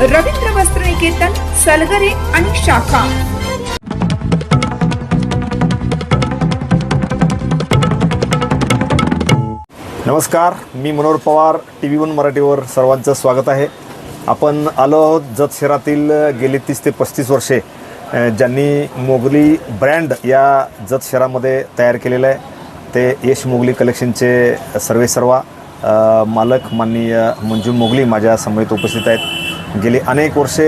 रवींद्र वस्त्रनिकेतन सलगरे आणि शाखा. नमस्कार मी Manohar Pawar T V one मराठीवर सर्वांचं स्वागत आहे. आपण आलो आहोत जत शहरातील गेली तीस ते पस्तीस वर्षे ज्यांनी मोगली ब्रँड या जत शहरामध्ये तयार केलेलं आहे. ते यश मोगली कलेक्शनचे सर्वे सर्वा मालक माननीय मंजू मोगली माझ्या समवेत उपस्थित आहेत. गेली अनेक वर्षे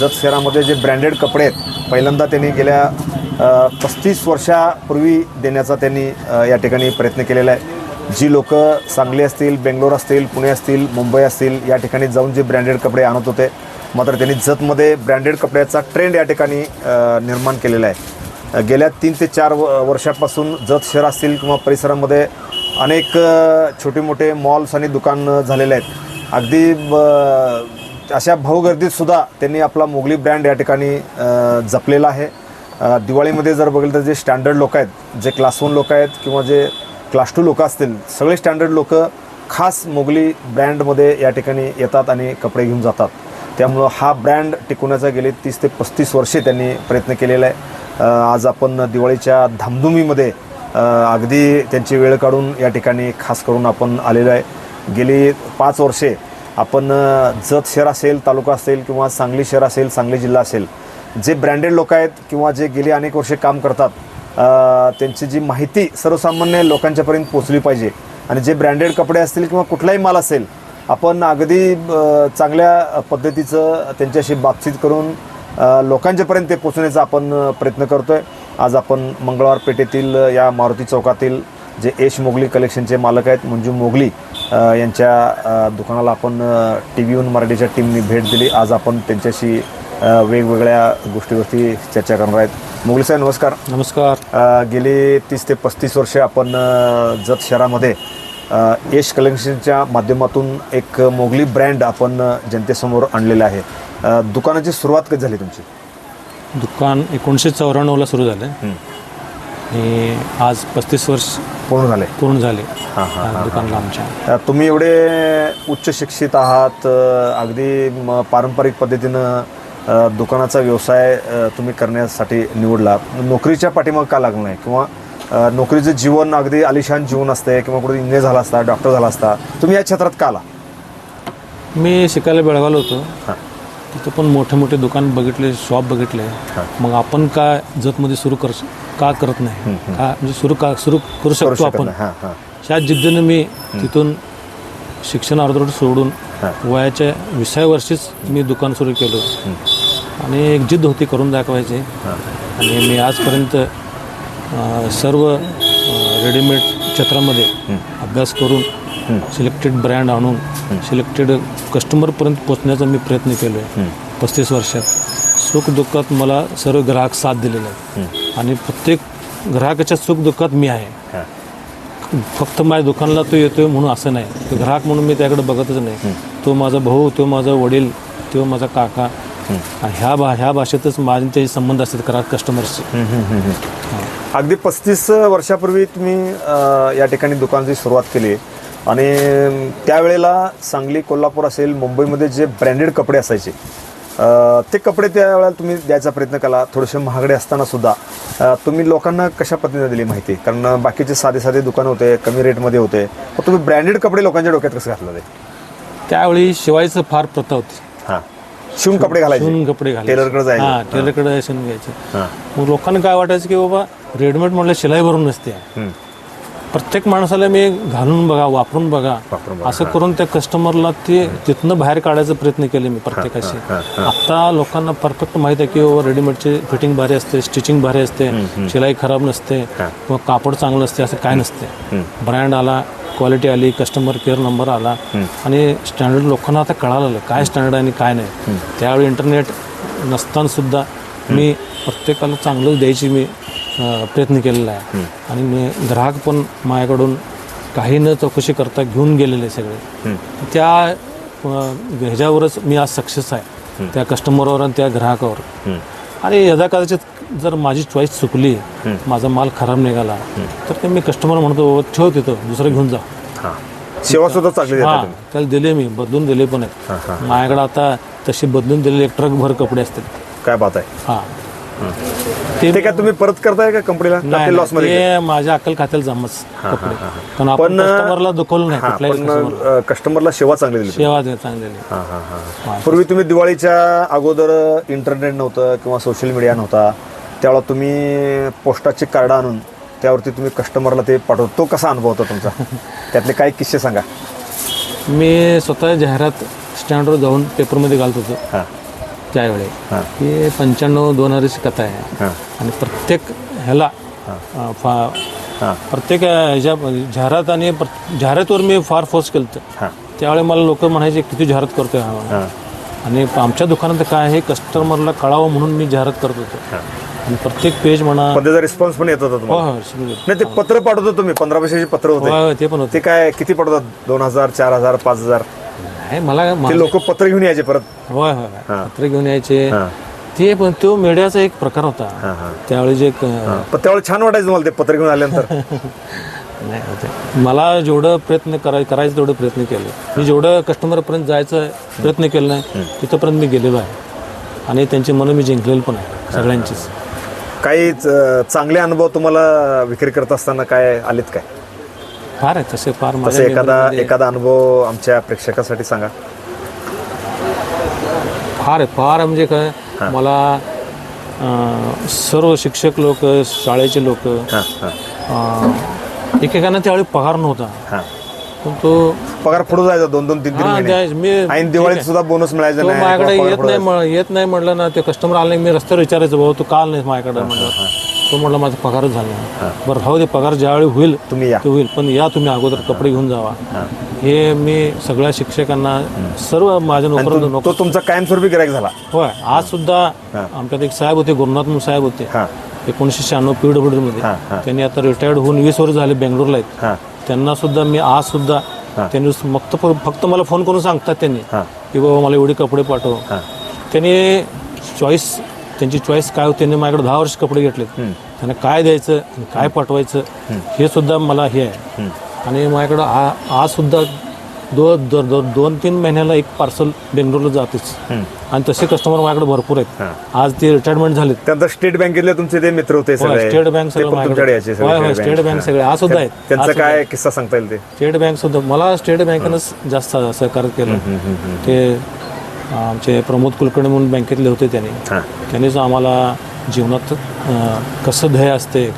जत शहरामध्ये जे ब्रँडेड कपडे आहेत पहिल्यांदा त्यांनी गेल्या पस्तीस वर्षापूर्वी देण्याचा त्यांनी या ठिकाणी प्रयत्न केलेला आहे. जी लोक सांगली असतील बेंगलोर असतील पुणे असतील मुंबई असतील या ठिकाणी जाऊन जे ब्रँडेड कपडे आणत होते मात्र त्यांनी जतमध्ये ब्रँडेड कपड्याचा ट्रेंड या ठिकाणी निर्माण केलेला आहे. गेल्या तीन ते चार व वर्षापासून जत शहर असतील किंवा परिसरामध्ये अनेक छोटे मोठे मॉल्स आणि दुकान झालेले आहेत. अगदी ब- अशा भाऊगर्दीत सुद्धा त्यांनी आपला मोगली ब्रँड या ठिकाणी जपलेला आहे. दिवाळीमध्ये जर बघितलं तर जे स्टँडर्ड लोक आहेत जे क्लास वन लोक आहेत किंवा जे क्लास टू लोक असतील सगळे स्टँडर्ड लोक खास मोगली ब्रँडमध्ये या ठिकाणी येतात आणि कपडे घेऊन जातात. त्यामुळं हा ब्रँड टिकवण्याचा गेले तीस ते पस्तीस वर्षे त्यांनी प्रयत्न केलेला आहे. आज आपण दिवाळीच्या धामधुमीमध्ये अगदी त्यांची वेळ काढून या ठिकाणी खास करून आपण आलेलो आहे. गेली पाच वर्षे आपण जत शहर असेल तालुका असेल किंवा सांगली शहर असेल सांगली जिल्हा असेल जे ब्रँडेड लोक आहेत किंवा जे गेली अनेक वर्षे काम करतात त्यांची जी माहिती सर्वसामान्य लोकांच्यापर्यंत पोचली पाहिजे. आणि जे ब्रँडेड कपडे असतील किंवा कुठलाही माल असेल आपण अगदी चांगल्या पद्धतीचं त्यांच्याशी बातचीत करून लोकांच्यापर्यंत ते पोचवण्याचा आपण प्रयत्न करतो आहे आज आपण मंगळवार पेठेतील या मारुती चौकातील जे एश मोगली कलेक्शनचे मालक आहेत मंजू मोगली यांच्या दुकानाला आपण टी व्ही वन मराठीच्या टीमने भेट दिली. आज आपण त्यांच्याशी वेगवेगळ्या गोष्टीवरती चर्चा करणार आहेत. मोगली साहेब नमस्कार. नमस्कार. गेली तीस ते पस्तीस वर्षे आपण जत शहरामध्ये यश कलेक्शनच्या माध्यमातून एक मोगली ब्रँड आपण जनतेसमोर आणलेला आहे. दुकानाची सुरुवात कधी झाली तुमची? दुकान एकोणीसशे चौऱ्याण्णवला सुरू झालं. आणि आज पस्तीस वर्ष पूर्ण झाले. पूर्ण झाले हां, हां, दुकानला आमच्या. तुम्ही एवढे उच्च शिक्षित आहात अ, अगदी म, पारंपरिक पद्धतीनं अ, दुकानाचा व्यवसाय अ, तुम्ही करण्यासाठी निवडला. नोकरीच्या पाठीमाग का लागलं नाही? किंवा अ, नोकरीचं जीवन अगदी आलिशान जीवन असते किंवा कुठे इंजिनियर झाला असता डॉक्टर झाला असता तुम्ही या क्षेत्रात का आला? मी शिकायला बेळगावला होतो. हां. तिथं पण मोठे मोठे दुकान बघितले शॉप बघितले. मग आपण का जतमध्ये सुरू कर का करत नाही? का म्हणजे सुरू का सुरू करू शकतो आपण. ह्या जिद्दीनं मी तिथून शिक्षण अर्धवट सोडून. वयाच्या विसाव्या वर्षीच मी दुकान सुरू केलं. आणि एक जिद्द होती करून दाखवायची. आणि मी आजपर्यंत सर्व रेडीमेड क्षेत्रामध्ये अभ्यास करून सिलेक्टेड ब्रँड आणून सिलेक्टेड कस्टमरपर्यंत पोचण्याचा मी प्रयत्न केलो आहे पस्तीस वर्षात. सुख दुःखात मला सर्व ग्राहक साथ दिलेले आहेत आणि प्रत्येक ग्राहकाच्या सुख दुःखात मी आहे. फक्त माझ्या दुकानाला तो येतोय म्हणून असं नाही. तो ग्राहक म्हणून मी त्याकडे बघतच नाही. तो माझा भाऊ तो माझा वडील तो माझा काका. आणि ह्या भा ह्या भाषेतच माझे त्याचे संबंध असतात ग्राहक कस्टमरचे अगदी पस्तीस वर्षापूर्वी तुम्ही या ठिकाणी दुकानाची सुरुवात केली. आणि त्यावेळेला सांगली कोल्हापूर असेल मुंबईमध्ये जे ब्रँडेड कपडे असायचे ते कपडे त्यावेळेला तुम्ही द्यायचा प्रयत्न केला थोडेसे महागडे असताना सुद्धा तुम्ही लोकांना कशा पद्धतीने दिली माहिती? कारण बाकीचे साधे साधे दुकान होते कमी रेटमध्ये होते. मग तुम्ही ब्रँडेड कपडे लोकांच्या डोक्यात कसं घातलं ते? त्यावेळी शिवायचं फार प्रथा होती. हां. शिवून कपडे घालायचे. शिवून कपडे घालायचे. टेलरकडे जायचं. हा टेलरकडे शिवून घ्यायचे. हां. मग लोकांना काय वाटायचं की बाबा रेडीमेड म्हणलं शिलाई भरून नसते. प्रत्येक माणसाला मी घालून बघा वापरून बघा. असं करून त्या कस्टमरला ते तिथनं बाहेर काढायचा प्रयत्न केले मी प्रत्येकाशी. आता लोकांना परफेक्ट माहीत आहे की रेडीमेडचे फिटिंग भारी असते स्टिचिंग भारी असते शिलाई खराब नसते किंवा कापड चांगलं असते असं काय नसते. ब्रँड आला क्वालिटी आली कस्टमर केअर नंबर आला आणि स्टँडर्ड लोकांना आता कळालं काय स्टँडर्ड आणि काय नाही. त्यावेळी इंटरनेट नसताना सुद्धा मी प्रत्येकाला चांगलं द्यायची मी प्रयत्न केलेला आहे. आणि मी ग्राहक पण माझ्याकडून काही न चौकशी करता घेऊन गेलेले सगळे. त्या ह्याच्यावरच मी आज सक्सेस आहे. त्या कस्टमरवर आणि त्या ग्राहकावर. आणि यदा कदाचित जर माझी चॉईस चुकली माझा माल खराब निघाला तर ते मी कस्टमर म्हणतो "बाबा, ठेव तिथं दुसरं घेऊन जा. सेवा सुद्धा चांगली हा त्याला दिले मी बदलून दिले पण आहेत. माझ्याकडे आता तशी बदलून दिलेले एक ट्रक भर कपडे असतात. काय बात आहे. हा. ते काय तुम्ही परत करताय का कंपनीला लॉसमध्ये माझ्या अक्कल खात्याला जमच पण, कस्टमरला दुखवलं नाही कस्टमरला सेवा चांगली दिली. सेवा चांगली. पूर्वी तुम्ही दिवाळीच्या अगोदर इंटरनेट नव्हतं किंवा सोशल मीडिया नव्हता. त्यावेळेला तुम्ही पोस्टाचे कार्ड आणून त्यावरती तुम्ही कस्टमरला ते पाठवतो तो कसा अनुभव होता तुमचा? त्यातले काही किस्से सांगा. मी स्वतः जाहिरात स्टँडवर जाऊन पेपरमध्ये घालत होतो. त्यावेळी. हां. पंच्याण्णव दोन हजारची कथा आहे. हां. आणि प्रत्येक ह्याला फा- हां. प्रत्येक ह्याच्या जाहिरात आणि प्र- जाहिरातवर मी फार फोर्स केलं होतं हां. त्यावेळी मला लोक म्हणायचे किती जाहिरात करतोय हा? आणि आमच्या दुकानात काय आहे कस्टमरला कळावं म्हणून मी जाहिरात करत होतो. आणि प्रत्येक पेज म्हणा त्याचा रिस्पॉन्स पण येत होता हो तुम्हाला हो. नाही ते पत्र पाठवतो तुम्ही? पंधरा पैशाचे पत्र होते. ते पण होते. ते काय किती पडतात? दोन हजार चार हजार पाच हजार? नाही मला ते लोक पत्र घेऊन यायचे परत. होय होय हां. पत्र घेऊन यायचे. हां. ते पण तो मीडियाचा एक प्रकार होता. हां त्यावेळी जे क- पण त्यावेळेला छान वाटायचं तुम्हाला ते पत्र घेऊन आल्यानंतर. नाही होते. मला जेवढं प्रयत्न कराय करायचं तेवढं प्रयत्न केले. मी जेवढं कस्टमरपर्यंत जायचं प्रयत्न केलं नाही तिथंपर्यंत मी गेलेलो आहे. आणि त्यांची मनं मी जिंकलेलं पण आहे सगळ्यांचीच. काही च- चांगले अनुभव तुम्हाला विक्री करत असताना काय आलेत काय? फार आहे तसे फार तसे माझ्या एखादा memory मध्ये एखादा अनुभव आमच्या प्रेक्षकासाठी सांगा. फार आहे फार म्हणजे काय मला अं, सर्व शिक्षक लोक शाळेचे लोक हां हां. एकेकांना त्यावेळी पगार नव्हता. हां. पण तो पगार पुढे जायचा दोन दोन तीन तीन हा, महिने. द्यायच. मी दिवाळीत सुद्धा बोनस मिळायचा तो नाही माझ्याकडे येत नाही म्हण- येत नाही म्हटलं ना ते कस्टमर आले मी रस्त्यावर विचारायचं भाऊ तू का आला नाही माझ्याकडे? म्हटलं. तो म्हटलं माझा पगारच झाला नाही. बरं राहू दे पगार ज्यावेळी होईल तुम्ही या. ते होईल पण या तुम्ही अगोदर कपडे घेऊन जावा. हे. मी सगळ्या शिक्षकांना सर्व माझ्या आणि नोकर तो- तो तुमचा कायमस्वरूपी गिरायक झाला. होय आज सुद्धा आमच्यात एक साहेब होते गुरुनाथ म्हणून साहेब होते. हां. एकोणीसशे शहाण्णव पीडब्ल्यू मध्ये हां, हां. त्यांनी आता रिटायर्ड होऊन वीस वर्ष झाले बेंगलोरला आहेत. हां. त्यांना सुद्धा मी आज सुद्धा त्यांनी फक्त फक्त मला फोन करून सांगतात त्यांनी हां. की बाबा मला एवढे कपडे पाठव. हां. त्यांनी चॉईस त्यांची चॉईस काय होती त्यांनी माझ्याकडे दहा वर्ष कपडे घेतलेत. त्यांना काय द्यायचं आणि काय पाठवायचं हे सुद्धा मला हे आहे. आणि माझ्याकडं आ- आज सुद्धा दो दो- दो- दोन तीन महिन्याला एक पार्सल बेंगलोरला जातेच. आणि तसे कस्टमर माझ्याकडे भरपूर आहेत. आज ते रिटायरमेंट झालेत. त्यानंतर स्टेट बँकेतले तुमचे ते मित्र होते सगळे स्टेट बँक सगळे स्टेट बँक सगळे आज सुद्धा आहेत. त्यांचा काय किस्सा सांगता येईल ते? स्टेट बँक सुद्धा मला स्टेट बँकेनंच जास्त सहकार्य केलं. ते आमचे प्रमोद कुलकर्णी म्हणून बँकेतले होते त्यांनी. त्यांनीच आम्हाला जीवनात कसं ध्येय असते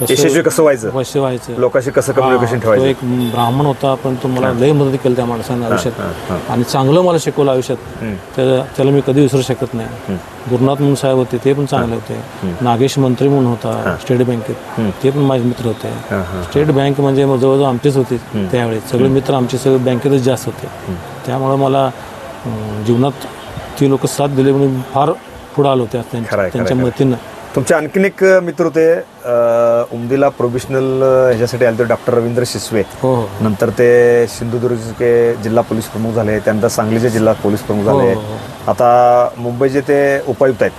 कसं कसं व्हायचं? वैश्य व्हायचं. लोकांशी कसं कम्युनिकेशन ठेवायचं? एक ब्राह्मण होता पण तो मला लय मदत केली त्या माणसानं आयुष्यात. आणि चांगलं मला शिकवलं आयुष्यात. त्या- त्याला मी कधी विसरू शकत नाही. गुरुनाथ म्हणून साहेब होते ते पण चांगले होते. नागेश मंत्री म्हणून होता स्टेट बँकेत. ते पण माझे मित्र होते. स्टेट बँक म्हणजे जवळजवळ आमचेच होते त्यावेळी सगळे मित्र आमचे सगळे बँकेतच जास्त होते. त्यामुळे मला जीवनात ती लोक साथ दिले म्हणून फार पुढे आलो त्या खरं आहे, त्यांच्या खरं आहे. मतीनं. तुमचे आणखीन एक मित्र होते अं, उमदीला प्रोफेशनल ह्याच्यासाठी आले होते डॉक्टर रवींद्र शिसवे. हो हो. नंतर ते सिंधुदुर्गचे जिल्हा पोलीस प्रमुख झाले त्यानंतर सांगलीचे जिल्हा पोलीस प्रमुख झाले. हो, हो. आता मुंबईचे ते उपायुक्त आहेत.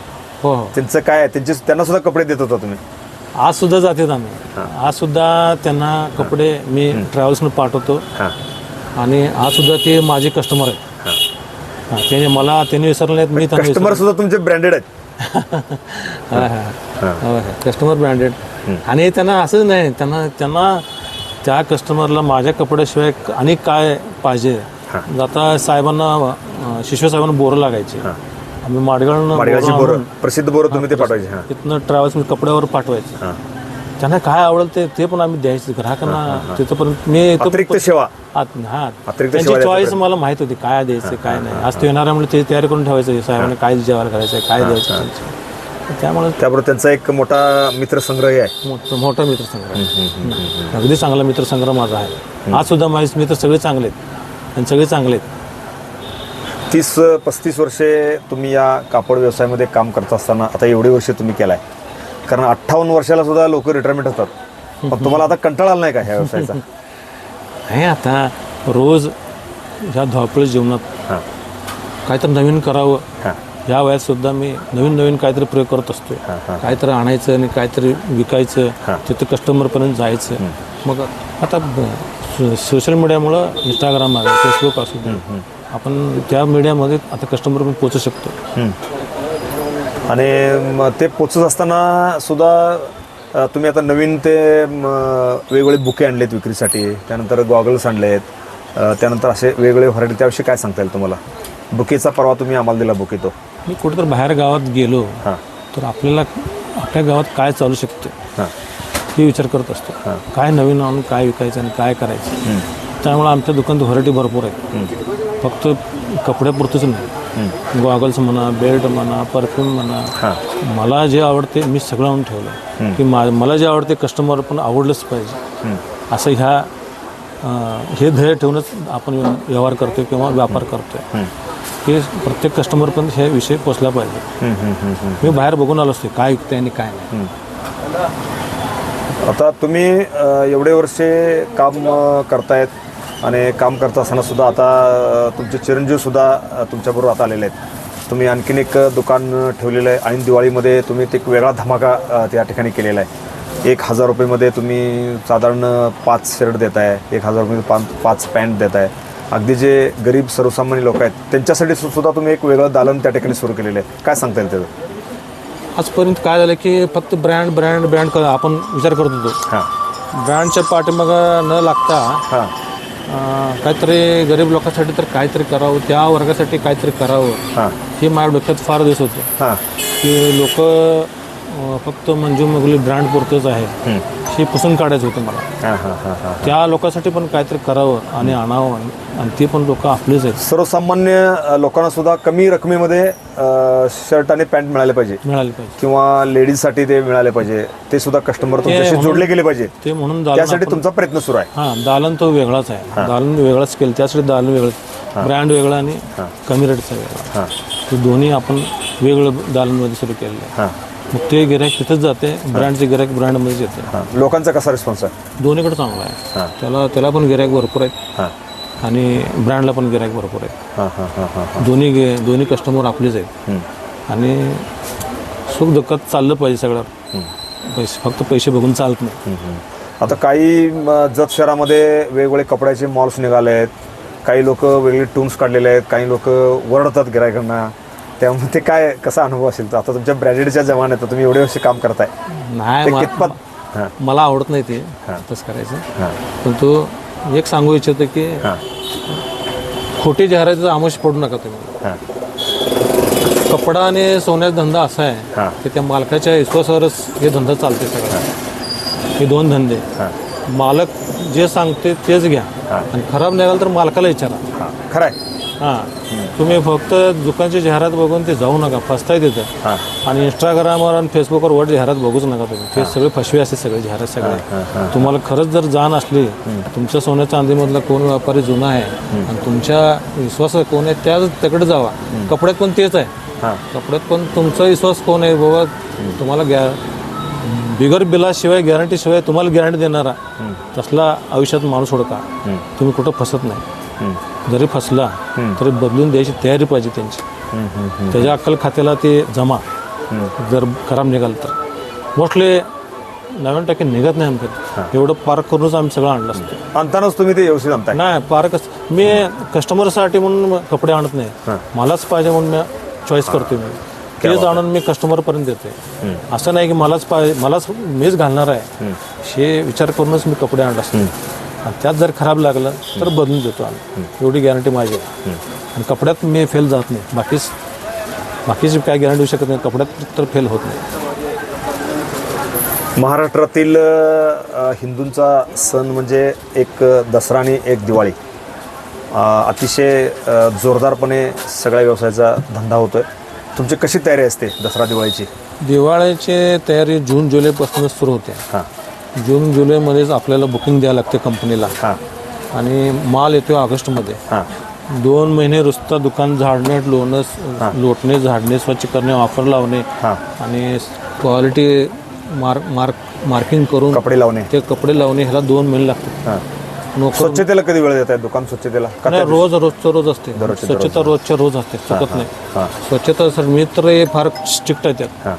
हो हो. त्यांचं काय आहे? त्यांचे त्यांना सुद्धा कपडे देत होता तुम्ही? आज सुद्धा जातात आम्ही. आज सुद्धा त्यांना कपडे मी ट्रॅव्हल्सनं पाठवतो. हां. आणि आज सुद्धा ते माझे कस्टमर आहेत. हा, त्याने मला त्यांनी विसरले नाहीत मी त्यांना कस्टमर सुद्धा तुमचे ब्रँडेड आहेत. कस्टमर ब्रँडेड आणि त्यांना असंच नाही त्यांना त्यांना त्या कस्टमरला माझ्या कपड्याशिवाय आणि काय पाहिजे? आता साहेबांना अं, शिशवे साहेबांना बोरं लागायचे. आम्ही माडगावची बोरं आणून प्रसिद्ध बोरं तुम्ही ते पाठवायचे हां. तिथनं ट्रॅव्हल्स कपड्यावर पाठवायचे. हां. त्यांना काय आवडेल ते ते पण आम्ही द्यायचं ग्राहकांना तिथपर्यंत मी तो- अतिरिक्त सेवा. आत- हा. अतिरिक्त त्यांची सेवा चॉईस मला माहीत होती काय द्यायचं काय नाही. आज ते येणाऱ्या म्हणजे ते तयारी करून ठेवायचं साहेबांनी काय जेवायला करायचं काय द्यायचं त्यांचं. त्यामुळे त्याबरोबर त्यांचा एक मोठा मित्रसंग्रह आहे. मोठं मोठा मित्रसंग्रह अगदी चांगला मित्रसंग्रह माझा आहे. आज सुद्धा माझे मित्र सगळे चांगले आहेत. आणि सगळे चांगले आहेत. तीस पस्तीस वर्षे तुम्ही या कापड व्यवसायामध्ये काम करत असताना आता एवढी वर्षे तुम्ही केलाय. कारण अठ्ठावन्न वर्षाला सुद्धा लोक रिटायरमेंट होतात पण तुम्हाला आता कंटाळा आला नाही का ह्या व्यवसायाचा? हे आता रोज ह्या धावपळ जीवनात काहीतरी नवीन करावं. या वयात सुद्धा मी नवीन नवीन काहीतरी प्रयोग करत असतो. काहीतरी आणायचं आणि काहीतरी विकायचं. तिथे कस्टमरपर्यंत जायचं. मग आता सोशल मीडियामुळं इंस्टाग्राम आहे फेसबुक असू दे. आपण त्या मीडियामध्ये आता कस्टमरपर्यंत पोचू शकतो. आणि ते पोचत असताना सुद्धा तुम्ही आता नवीन ते वेगवेगळे बुके आणलेत विक्रीसाठी. त्यानंतर गॉगल्स आणलेत. त्यानंतर असे वेगवेगळे व्हरायटी त्याविषयी काय सांगता येईल तुम्हाला? बुकेचा परवा तुम्ही आम्हाला दिला बुके तो. मी कुठेतरी बाहेर गावात गेलो हां. तर आपल्याला आपल्या गावात काय चालू शकते? हां. हे विचार करत असतो. हां. काय नवीन आणून काय विकायचं आणि काय करायचं. त्यामुळे आमच्या दुकानात व्हरायटी भरपूर हम्म. फक्त कपड्यापुरतंच नाही. गॉगल्स म्हणा बेल्ट म्हणा परफ्यूम म्हणा मला जे आवडते मी सगळं आणून ठेवलं. की मा मला जे आवडते कस्टमर पण आवडलंच पाहिजे. असं ह्या हे ध्येय ठेवूनच आपण व्यवहार करतो किंवा व्यापार करतोय. की प्रत्येक कस्टमर पण हे विषय पोचला पाहिजे. मी बाहेर बघून आलो असते काय विकते आणि काय नाही. आता तुम्ही एवढे वर्षे काम करतायत. आणि काम करत असताना सुद्धा आता तुमचे चिरंजीव सुद्धा अ, तुमच्याबरोबर आता आलेले आहेत. तुम्ही आणखीन एक दुकान ठेवलेलं आहे. आणि दिवाळीमध्ये तुम्ही ते एक वेगळा धमाका त्या ठिकाणी केलेला आहे. एक हजार रुपयेमध्ये तुम्ही साधारण पाच शर्ट देत आहे एक हजार रुपये पाच पाच पॅन्ट देत आहे अगदी जे गरीब सर्वसामान्य लोक आहेत त्यांच्यासाठी सुद्धा तुम्ही एक वेगळं दालन त्या ठिकाणी सुरू केलेलं आहे. काय सांगता येईल त्याचं? आजपर्यंत काय झालं की फक्त ब्रँड ब्रँड ब्रँड आपण विचार करत होतो. हां. ब्रँडच्या पाठीमागं न लागता हां. काहीतरी गरीब लोकांसाठी तर काहीतरी करावं त्या वर्गासाठी काहीतरी करावं. हां. माझ्या डोक्यात फार दिवस होतं. हां. की लोक फक्त मंजू मगली ब्रँड पुरतंच आहे. हे पुसून काढायचं होतं मला. हां हां हां हां त्या लोकांसाठी पण काहीतरी करावं आणि आणावं आणि ते पण लोक आपलेच आहेत. सर्वसामान्य अ, लोकांना सुद्धा कमी रकमेमध्ये अ, शर्ट आणि पॅन्ट मिळाले पाहिजे. मिळाले पाहिजे. किंवा लेडीजसाठी ते मिळाले पाहिजे. ते सुद्धा कस्टमर तुमच्याशी म्हणून- जोडले गेले पाहिजे. ते म्हणून दालन त्यासाठी आपण- तुमचा प्रयत्न सुरू आहे. हां दालन तो वेगळाच आहे. दालन वेगळाच केलं त्यासाठी दालन वेगळं ब्रँड वेगळा आणि कमी रेटचा वेगळा. हां. ते दोन्ही आपण वेगळं दालनमध्ये सुरू केलेलं आहे. हां. मग ते गिरायक तिथंच जाते ब्रँडचे गिरायक ब्रँडमध्येच येते. हां. लोकांचा कसा रिस्पॉन्स आहे? दोन्हीकडे चांगला आहे. हां. त्याला त्याला पण गिरायक भरपूर आहेत. हां. आणि ब्रँडला पण गिरायक भरपूर आहेत. हां हां हां हां दोन्ही गे दोन्ही कस्टमर आपलेच आहेत. आणि सुख दुःखात चाललं पाहिजे सगळं. पैसे फक्त पैसे बघून चालत नाही. हम्म. आता काही म, जत शहरामध्ये वेगवेगळे कपड्याचे मॉल्स निघाले आहेत. काही लोक वेगळे टून्स काढलेले आहेत. काही लोक वरडतात गिरायकांना त्यामुळे ते काय कसा अनुभव असेल आता तुमच्या ब्रँडेडच्या जमान्यात तुम्ही एवढे वर्ष काम करताय. नाही ते मा- कितपत हां. मला आवडत नाही ते. हां. तसं करायचं. हां. पण तो एक सांगू इच्छितो की हां. खोटी जाहिरातीचा आमोश पडू नका तुम्ही. हां. कपडा आणि सोन्याचा धंदा असा आहे हां. की त्या मालकाच्या विश्वासावरच हे धंदा चालते सगळं. हे. दोन धंदे. हां. मालक जे सांगते तेच घ्या. हां. आणि खराब निघाल तर मालकाला विचारा. हां. खरं आहे. हां. तुम्ही फक्त दुकानची जाहिरात बघून ते जाऊ नका फसताय तिथं. हां. आणि इंस्टाग्रामवर आणि फेसबुकवर वर जाहिरात बघूच नका तुम्ही. ते सगळे फसवे असते सगळे जाहिरात सगळे. तुम्हाला खरंच जर जाण असली तुमच्या सोन्या चांदीमधला कोण व्यापारी जुना आहे आणि तुमच्या विश्वास कोण आहे त्याच त्याकडे जावा. कपड्यात पण तेच आहे. हां. कपड्यात पण तुमचा विश्वास कोण आहे बाबा तुम्हाला गॅ बिगर बिलाशिवाय गॅरंटीशिवाय तुम्हाला गॅरंटी देणारा तसला आयुष्यात माणूस होडका. तुम्ही कुठं फसत नाही. जरी फसला तरी बदलून द्यायची तयारी पाहिजे त्यांची. त्याच्या अक्कल खात्याला ते जमा. जर खराब निघाल तर. मोस्टली नव्याण्णव टक्के निघत नाही आमच्यात एवढं पार्क करूनच आम्ही सगळं आणलं असतं. आणतानाच तुम्ही ते व्यवस्थित आणताय. नाही पार्कच मी कस्टमरसाठी म्हणून कपडे आणत नाही. मलाच पाहिजे म्हणून मी चॉईस करतो मी. तेच आणून मी कस्टमरपर्यंत देते असं नाही की मलाच पाहिजे मलाच मीच घालणार आहे. हे विचार करूनच मी कपडे आणत असतो. आणि त्यात जर खराब लागलं तर बदलून देतो आम्ही. एवढी गॅरंटी माझी आहे. आणि कपड्यात मी फेल जात नाही. बाकीच बाकीची काय गॅरंटी देऊ शकत नाही. कपड्यात तर फेल होत नाही. महाराष्ट्रातील अ, हिंदूंचा सण म्हणजे एक दसरा आणि एक दिवाळी. अ, अतिशय अ, जोरदारपणे सगळ्या व्यवसायाचा धंदा होतोय. तुमची कशी तयारी असते दसरा दिवाळीची? दिवाळीची तयारी जून जुलैपासूनच सुरू होते. हां. जून जुलैमध्येच आपल्याला बुकिंग द्यावं लागते कंपनीला हां. आणि माल येतो ऑगस्टमध्ये. हां. दोन महिने रुस्ता दुकान झाडणे लोणं लोटणे झाडणे स्वच्छ करणे ऑफर लावणे हां. आणि क्वालिटी मार्क मार्क मार्किंग करून कपडे लावणे. ते कपडे लावणे ह्याला दोन महिने लागतात. हां. नोकर स्वच्छतेला कधी वेळ देत आहे दुकान स्वच्छतेला? का नाही रोज रोजचं रोज असते. दररोजच्या स्वच्छता रोजच्या रोज असते. चुकत नाही हां. स्वच्छता सर मी तर हे फार स्ट्रिक्ट आहे त्यात. हां.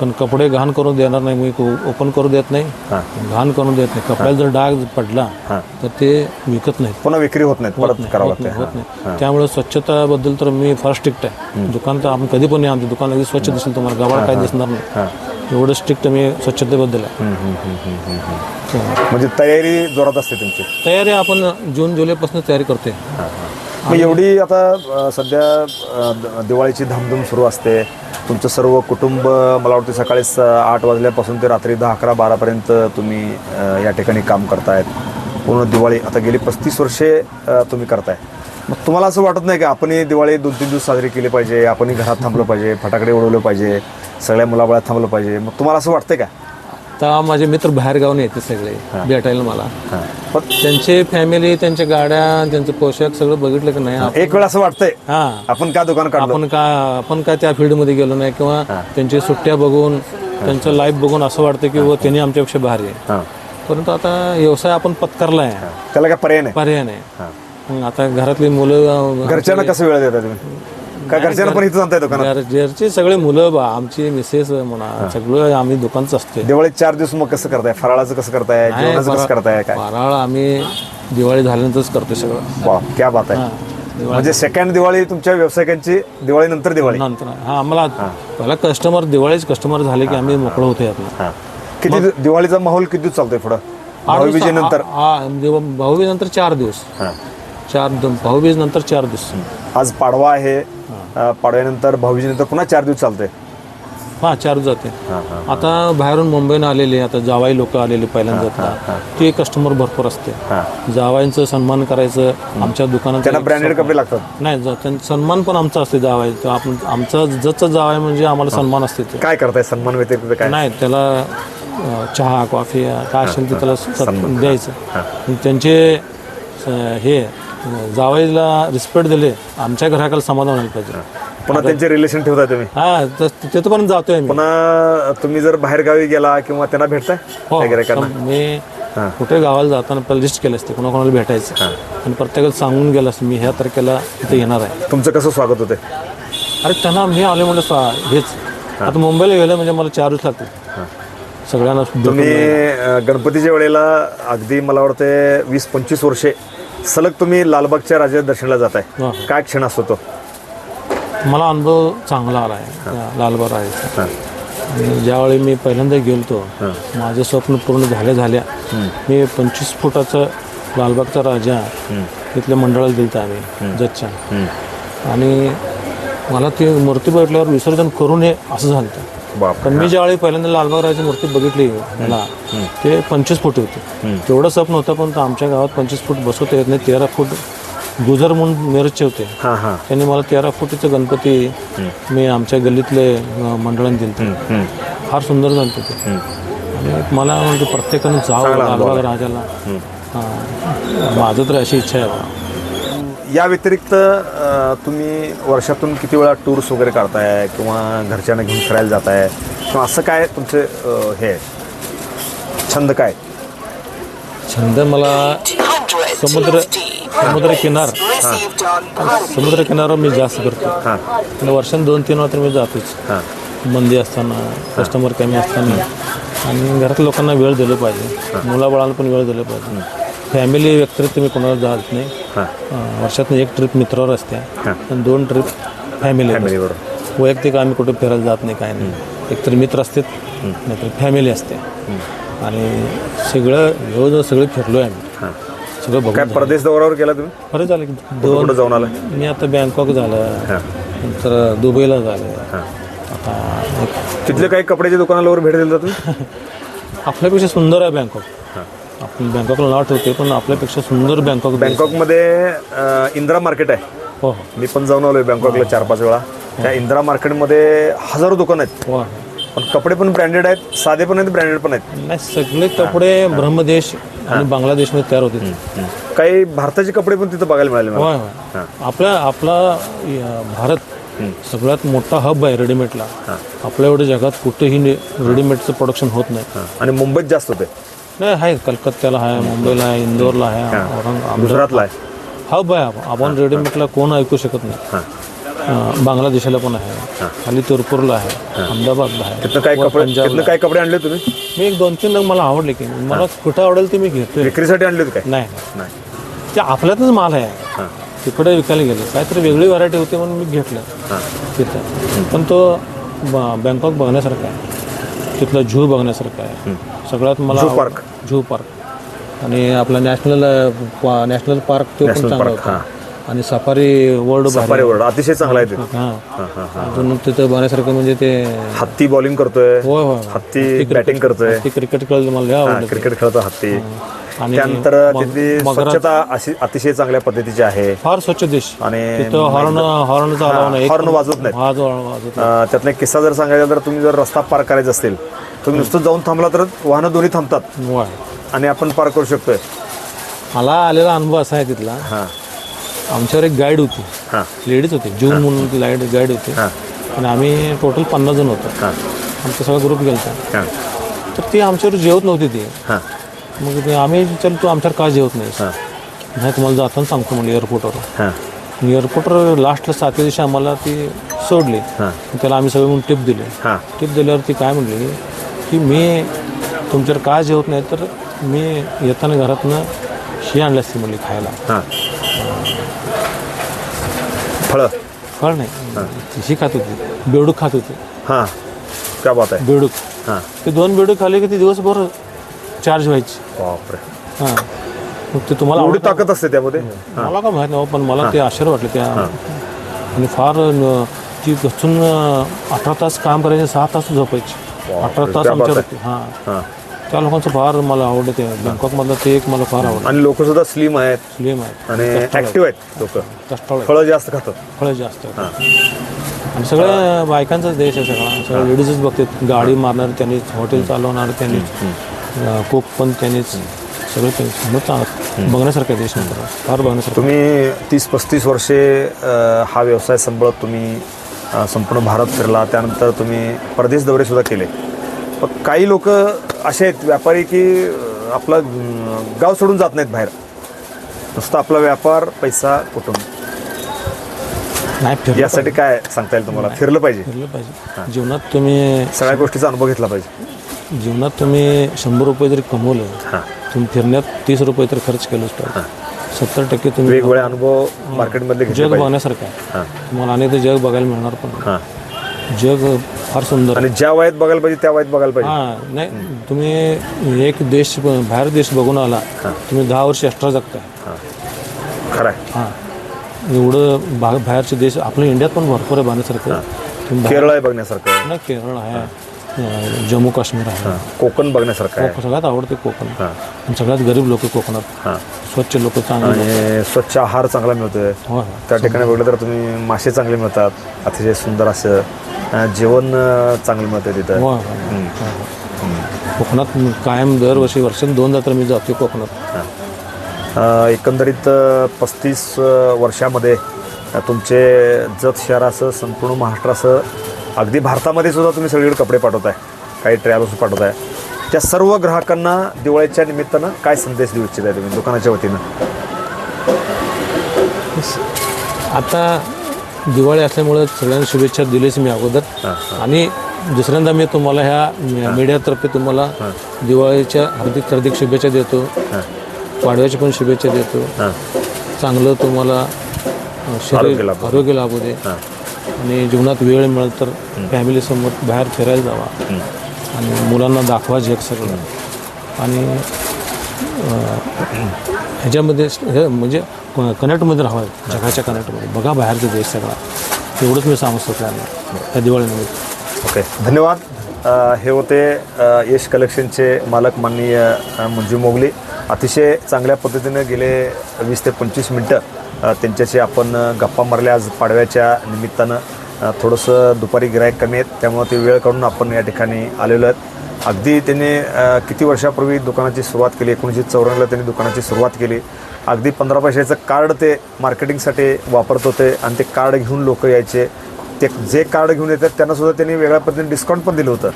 कारण कपडे घाण करून देणार नाही मी ओपन करू देत नाही. हां. घाण करून देत नाही. कपड्याला जर डाग पडला हां. तर ते विकत नाहीत. पुन्हा विक्री होत नाहीत परत करावं नाही लागतं नाही. त्यामुळे स्वच्छताबद्दल तर मी फार स्ट्रिक्ट आहे. दुकान तर आपण कधी पण नाही आमचं दुकान अगदी स्वच्छ दिसेल तुम्हाला. गबाळ काय दिसणार नाही. हां. एवढं स्ट्रिक्ट मी स्वच्छतेबद्दल आहे. तर म्हणजे तयारी जोरात असते तुमची? तयारी आपण जून जुलैपासून तयारी करते मग एवढी आता अ, सध्या अ, द- दिवाळीची धामधूम सुरू असते. तुमचं सर्व कुटुंब मला वाटतं सकाळी स- आठ वाजल्यापासून ते रात्री दहा अकरा बारापर्यंत तुम्ही अ, या ठिकाणी काम करतायत. पूर्ण दिवाळी आता गेली पस्तीस वर्षे अ, तुम्ही करताय. मग तुम्हाला असं वाटत नाही का आपण ही दिवाळी दोन तीन दिवस साजरी केली पाहिजे आपण घरात थांबलं पाहिजे फटाकडे उडवलं पाहिजे सगळ्या मुलाबाळात थांबलं पाहिजे? मग तुम्हाला असं वाटतंय का? आता माझे मित्र बाहेर गावून येते सगळे भेटायला मला. पण त्यांचे फॅमिली त्यांच्या गाड्या त्यांचं पोशाख सगळं बघितलं की नाही एक वेळ असं वाटतंय हा. आपण का दुकान काढलं? आपण का आपण काय त्या फील्डमध्ये गेलो नाही किंवा त्यांची सुट्ट्या बघून त्यांचं लाईफ बघून असं वाटतं की व त्यांनी आमच्यापेक्षा भारी आहे. परंतु आता व्यवसाय आपण पत्करला आहे त्याला काय पर्याय नाही? पर्याय नाही. आता घरातली मुलं घरच्यांना कसं वेळ देता तुम्ही? का घरच्यांना पण इथं दुकानात? घर- घरची सगळे मुलं बा आमची मिसेस म्हणा सगळं आम्ही दुकानच असते दिवाळी चार दिवस मग कसं करताय? फराळाचं कसं करताय? जेवणाचं कसं करताय? काय? फराळ आम्ही दिवाळी झाल्यानंतरच करतो सगळं. वा क्या बात आहे. म्हणजे सेकंड दिवाळी तुमच्या व्यावसायिकांची दिवाळी नंतर दिवाळी. नंतर हा आम्हाला पहिला कस्टमर दिवाळीच कस्टमर झाले की आम्ही मोकळं होतो हा. किती दि- दिवाळीचा माहोल किती दिवस चालतोय पुढं? भाऊबीजे नंतर हा दिव- भाऊबीज नंतर चार दिवस. हा. चार भाऊबीज नंतर चार दिवस. आज पाडवा आहे पाडव्यानंतर भाऊबीजेनंतर पुन्हा चार दिवस चालतंय. हा चार जाते. आता बाहेरून मुंबईनं आलेले आता जावाई लोक आलेले पहिल्यांदा. ते कस्टमर भरपूर असते. जावाईंचं सन्मान करायचं आमच्या दुकानात त्यांना ब्रँडेड कपडे लागतात. नाही सन्मान पण आमचा असते जावाई. आपण आमचा जचं जावाय म्हणजे आम्हाला सन्मान असते काय करताय? सन्मान व्यतिरिक्त नाही त्याला चहा कॉफी काय असेल ते त्याला द्यायचं. त्यांचे हे जावईला रिस्पेक्ट दिले. आमच्या घराकडे समाधान व्हायला पाहिजे. पुन्हा त्यांचे रिलेशन ठेवताय तुम्ही? हा त- तिथपर्यंत जातोय मी. पुन्हा तुम्ही जर बाहेर गावी गेला किंवा त्यांना भेटताय हो? सम- मी कुठे गावाला जाताना पहिला लिस्ट केलं असते कोणाकोणाला भेटायचं. आणि प्रत्येकाला सांगून गेलं असतं मी ह्या तारखेला इथे येणार आहे. तुमचं कसं स्वागत होते अरे त्यांना मी आले म्हणजे स्वा- हेच. आता मुंबईला गेलं म्हणजे मला चार दिवस लागतील. सगळ्यांना तुम्ही अं, गणपतीच्या वेळेला अगदी मला वाटते वीस पंचवीस वर्षे सलग तुम्ही लालबागच्या राजा दर्शनाला जाताय. हा. काय क्षण असतो तो? मला अनुभव चांगला आला आहे लालबाग राहायचा हा. आणि ज्यावेळी मी पहिल्यांदा गेलतो माझं स्वप्न पूर्ण झाल्या झाल्या मी पंचवीस फुटाचं लालबागचा राजा तिथल्या मंडळाला दिलता आम्ही जजच्या आणि मला ती मूर्ती बघितल्यावर विसर्जन करू नये असं झालं. बाप पण मी ज्यावेळी पहिल्यांदा लालबाग राजाची मूर्ती बघितली मला ते पंचवीस फूट होते. तेवढं स्वप्न होतं पण आमच्या गावात पंचवीस फूट बसवता येत नाही तेरा फूट गुजर म्हणून मिरजचे होते. त्यांनी मला तेरा फुटीचं गणपती मी आमच्या गल्लीतले मंडळांनी दिलं फार सुंदर झालं ते आणि मला म्हणजे प्रत्येकाने जावं लालबाग राजाला. माझं तर अशी इच्छा आहे. या व्यतिरिक्त तुम्ही वर्षातून किती वेळा टूर्स वगैरे काढताय किंवा घरच्यांना घेऊन फिरायला जाताय? किंवा असं काय तुमचे हे? छंद काय? छंद मला समुद्र समुद्र किनार समुद्र किनारावर मी जास्त करतो. हां. आणि वर्षात दोन तीन वेळा तर मी जातोच. हां. मंदी असताना कस्टमर कमी असताना. आणि घरातल्या लोकांना वेळ दिलं पाहिजे. मुलाबाळांना पण वेळ दिलं पाहिजे. फॅमिली व्यतिरिक्त मी कोणाला जात नाही. अं, वर्षातून एक ट्रिप मित्रावर असते. आणि दोन ट्रिप फॅमिली फॅमिलीबरोबर वैयक्तिक आम्ही कुठे फिरायला जात नाही काय नाही. एकतर मित्र असतात नाहीतर फॅमिली असते. आणि सगळं जवळजवळ सगळं फिरलो आहे आम्ही हां. सगळं बघून काय झालं. परदेश दौऱ्यावर गेला तुम्ही? बरं झालं की दोन कुठं जाऊन आला? मी आता बँकॉक झालं. नंतर दुबईला झालं. हां. आता एक तिथले काही कपड्याच्या दुकानावर भेट दिली तुम्ही? आपल्यापेक्षा सुंदर आहे बँकॉक आपण बँकॉकला नाव ठेवते पण आपल्यापेक्षा सुंदर बँकॉक. बँकॉकमध्ये अं, इंदिरा मार्केट आहे. हो. मी पण जाऊन आलोय बँकॉकला चार पाच वेळा. त्या इंदिरा मार्केटमध्ये हजारो दुकान आहेत. हो पण कपडे पण ब्रँडेड आहेत साधे पण आहेत ब्रँडेड पण आहेत. नाही सगळे कपडे ब्रह्मदेश आणि बांगलादेशमध्ये तयार होते. काही भारताचे कपडे पण तिथं बघायला मिळाले मला. होय होय. आपल्या आपला या भारत सगळ्यात मोठा हब आहे रेडीमेडला आपल्या एवढ्या जगात कुठेही रेडीमेडचं प्रोडक्शन होत नाही. हां. आणि मुंबईत जास्त होते. नाही आहे कलकत्त्याला आहे मुंबईला आहे इंदोरला आहे औरंगाबाद. गुजरातला आहे. हब आहे आपण. आपण रेडीमेडला कोण ऐकू शकत नाही. हां. अं, बांगलादेशाला पण आहे. खाली तिरुपूरला आहे. अहमदाबादला आहे. तिथनं काय वर कपडे पंजाबला काय कपडे आणले तुम्ही? मी एक दोन तीन मग मला आवडले की मला कुठं आवडेल ते मी घेतोय. विक्रीसाठी आणले होते काय? नाही. नाही. ते आपल्यातच माल आहे. तिकडे विकायला गेले. काहीतरी वेगळी व्हरायटी होती म्हणून मी घेतलं. तिथं. पण तो ब- बँकॉक बघण्यासारखा आहे. तिथलं झू बघण्यासारखं आहे. सगळ्यात मला झू आवड- पार्क. Zoo park. आणि आपला नॅशनल पा- नॅशनल पार्क तो पण नॅशनल चांगला पार्क, होता. आणि सफारी वर्ल्ड सफारी वर्ल्ड अतिशय चांगला आहे हां. अजून तिथं बघण्यासारखं म्हणजे ते हत्ती बॉलिंग करतोय. होय होय. हत्ती बॅटिंग करतोय. ते क्रिकेट खेळलं मला लय आवडलं क्रिकेट खेळतो हत्ती. आणि त्यानंतर मग- तिथली स्वच्छता अशी अतिशय चांगल्या पद्धतीची आहे. फार स्वच्छ देश. आणि तिथं हॉर्न हॉर्न हॉर्न वाजवत वाजवत अं, त्यातला एक किस्सा जर सांगायचा तर तुम्ही जर रस्ता पार करायचा असेल तुम्ही नुसतं जाऊन थांबला तर वाहनं दोन्ही थांबतात. नाही. आणि आपण पार करू शकतोय. मला आलेला अनुभव असा आहे तिथला. हां. आमच्यावर एक गाईड होती. हां. लेडीज होती. जून म्हणून ती लाईड गाईड होती. हां. आणि आम्ही टोटल पन्नास जण होतो. हां. आमचा सगळा ग्रुप गेलता. हां. तर ती आमच्यावर जेवत नव्हती ती. हां. मग ते आम्ही चल तू आमच्यावर का जेवत नाहीस? हां. नाही तुम्हाला जाताना सांगतो म्हणजे एअरपोर्टवर हां. एअरपोर्टवर लास्टला सातव्या दिवशी आम्हाला ती सोडली. हां. त्याला आम्ही सगळे म्हणून टिप दिले. हां. टिप दिल्यावर ती काय म्हणली की मी तुमच्यावर का जेवत नाही तर मी येताना घरातनं ही आणली असती म्हणली खायला. हां. फळं. फळ नाही. ही खात होती. बेडूक खात होती. हां. क्या बात आहे. बेडूक. हां. ते दोन बेडूक खाल्ले की ती दिवसभर चार्ज व्हायची. बापरे. हां. मग ते तुम्हाला एवढी? ताकद असते त्यामध्ये? मला का माहीत नाही पण मला ते आश्चर्य वाटलं त्या आणि फार न- ती गचून अठरा तास काम करायचे सहा तास झोपायची. अठरा तास त्या बात आमच्यावर आहे. होती हां. हां. त्या लोकांचं फार मला आवडलं ते. बँकॉकमधलं ते एक मला फार आवडलं. आणि लोक सुद्धा स्लिम आहेत. स्लिम आहे आणि ऍक्टिव्ह आहेत लोक. कष्टाळ. फळं जास्त खातात. फळं जास्त आहेत. आणि सगळ्या बायकांचाच देश आहे सगळा. सगळ्या लेडीजच बघतात. गाडी मारणार त्यांनीच हॉटेल चालवणार त्यांनीच अं, कोक पण त्यांनीच सगळं चांगलं बघण्यासारखा देश नंतर फार बघण्यासारखं तुम्ही तीस पस्तीस वर्षे हा व्यवसाय सांभाळत तुम्ही संपूर्ण भारत फिरला. त्यानंतर तुम्ही परदेश दौरे सुद्धा केले. पण काही लोक असे आहेत व्यापारी की आपलं गाव सोडून जात नाहीत बाहेर. नुसतं आपला व्यापार पैसा कुटुंब. नाही यासाठी काय सांगता येईल तुम्हाला? फिरलं पाहिजे. फिरलं पाहिजे. जीवनात तुम्ही सगळ्या गोष्टीचा अनुभव घेतला पाहिजे. जीवनात तुम्ही शंभर रुपये जरी कमवलं हां. तुम्ही फिरण्यात तीस रुपये तर खर्च केलंच पाहिजे. सत्तर टक्के तुम्ही वेगवेगळे अनुभव मार्केटमधले घेतले जग बघण्यासारखं आहे. हां. तुम्हाला अनेक जग बघायला मिळणार पण हां. जग फार सुंदर आणि ज्या वयात बघायला पाहिजे त्या वयात बघायला पाहिजे. हां नाही तुम्ही एक देश बाहेर देश बघून आला तुम्ही दहा वर्ष एक्स्ट्रा जगताय. खरं आहे. हां. एवढं बाहेरचे देश आपल्या इंडियात पण भरपूर आहे बघण्यासारखं. केरळ आहे बघण्यासारखं. नाही केरळ आहे. अं, जम्मू काश्मीर आहे. कोकण बघण्यासारखं आहे. कोकण सगळ्यात आवडते कोकण. हां. आणि सगळ्यात गरीब लोक कोकणात. हां. स्वच्छ लोक चांगले लोक. आणि स्वच्छ आहार चांगला मिळतोय. होय त्या ठिकाणी बघितलं तर तुम्ही मासे चांगले मिळतात अतिशय सुंदर असं अं, जेवण अं, चांगलं मिळतं तिथं. होय होय. कोकणात कायम दरवर्षी वर्षात दोनदा तर मी जातो कोकणात. अं, एकंदरीत पस्तीस वर्षामध्ये अं, तुमचे जत शहरासह संपूर्ण महाराष्ट्रासह अगदी भारतामध्ये सुद्धा तुम्ही सगळीकडे कपडे पाठवताय. काही ट्रॅव्हल्स पाठवताय. त्या सर्व ग्राहकांना दिवाळीच्या निमित्तानं काय संदेश देऊ इच्छिताय तुम्ही दुकानाच्या वतीनं? आता दिवाळी असल्यामुळे सगळ्यांना शुभेच्छा दिलीच मी अगोदर. आणि दुसऱ्यांदा मी तुम्हाला ह्या मीडियातर्फे तुम्हाला दिवाळीच्या हार्दिक हार्दिक शुभेच्छा देतो. पाडव्याच्या पण शुभेच्छा देतो. चांगलं तुम्हाला शरीर. आरोग्य लाभू. दे. आणि जीवनात वेळ मिळाला तर फॅमिलीसमोर बाहेर फिरायला जावा. आणि मुलांना दाखवा जग सगळं. आणि ह्याच्यामध्ये हे म्हणजे कनेक्टमध्ये राहावं. जगाच्या कनेक्टमध्ये बघा बाहेरचा देश सगळा. एवढंच मी सांगू शकतो त्या दिवाळीनिमित्त. ओके. धन्यवाद. हे होते यश कलेक्शनचे मालक माननीय मंजू मोगली. अतिशय चांगल्या पद्धतीने गेले वीस ते पंचवीस मिनटं. त्यांच्याशी आपण गप्पा मारल्या. आज पाडव्याच्या निमित्तानं थोडंसं दुपारी गिराईक कमी आहेत. त्यामुळे ते वेळ काढून आपण या ठिकाणी आलेलो आहेत. अगदी त्यांनी किती वर्षापूर्वी दुकानाची सुरुवात केली? एकोणीसशे चौऱ्याण्णवला त्यांनी दुकानाची सुरुवात केली. अगदी पंधरा पैशाचं कार्ड ते मार्केटिंगसाठी वापरत होते आणि ते कार्ड घेऊन लोक यायचे. ते जे कार्ड घेऊन येतात त्यांनासुद्धा त्यांनी वेगळ्या पद्धतीने डिस्काउंट पण दिलं होतं.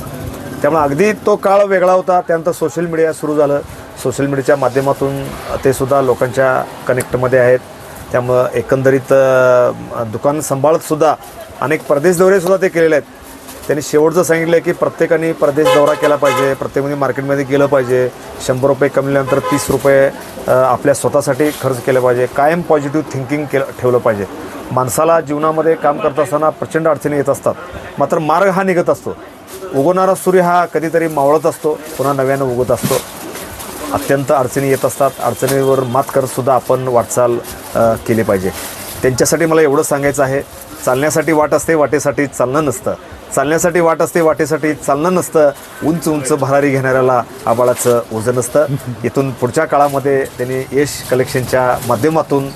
त्यामुळे अगदी तो काळ वेगळा होता. त्यानंतर सोशल मीडिया सुरू झालं. सोशल मीडियाच्या माध्यमातून ते सुद्धा लोकांच्या कनेक्टमध्ये आहेत. त्यामुळं एकंदरीत दुकान सांभाळत सुद्धा अनेक परदेश दौरेसुद्धा ते केलेले आहेत. त्यांनी शेवटचं सांगितलं आहे की प्रत्येकाने परदेश दौरा केला पाहिजे प्रत्येकाने मार्केटमध्ये गेलं पाहिजे. शंभर रुपये कमल्यानंतर तीस रुपये आपल्या स्वतःसाठी खर्च केलं पाहिजे. कायम पॉझिटिव्ह थिंकिंग केलं ठेवलं पाहिजे. माणसाला जीवनामध्ये काम करत असताना प्रचंड अडचणी येत असतात. मात्र मार्ग हा निघत असतो. उगवणारा सूर्य हा कधीतरी मावळत असतो पुन्हा नव्यानं उगवत असतो. अत्यंत अडचणी येत असतात. अडचणीवर मात करत सुद्धा आपण वाटचाल केली पाहिजे. त्यांच्यासाठी मला एवढं सांगायचं आहे चालण्यासाठी वाट असते वाटेसाठी चालणं नसतं. चालण्यासाठी वाट असते वाटेसाठी चालणं नसतं. उंच उंच भरारी घेणाऱ्याला आबाळाचं ओझं नसतं. इथून पुढच्या काळामध्ये त्यांनी यश कलेक्शनच्या माध्यमातून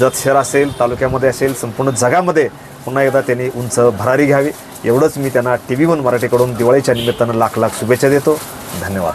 जत शहर असेल तालुक्यामध्ये असेल संपूर्ण जगामध्ये पुन्हा एकदा त्यांनी उंच भरारी घ्यावी. एवढंच मी त्यांना टी व्ही वन मराठीकडून दिवाळीच्या निमित्तानं लाख लाख शुभेच्छा देतो. धन्यवाद.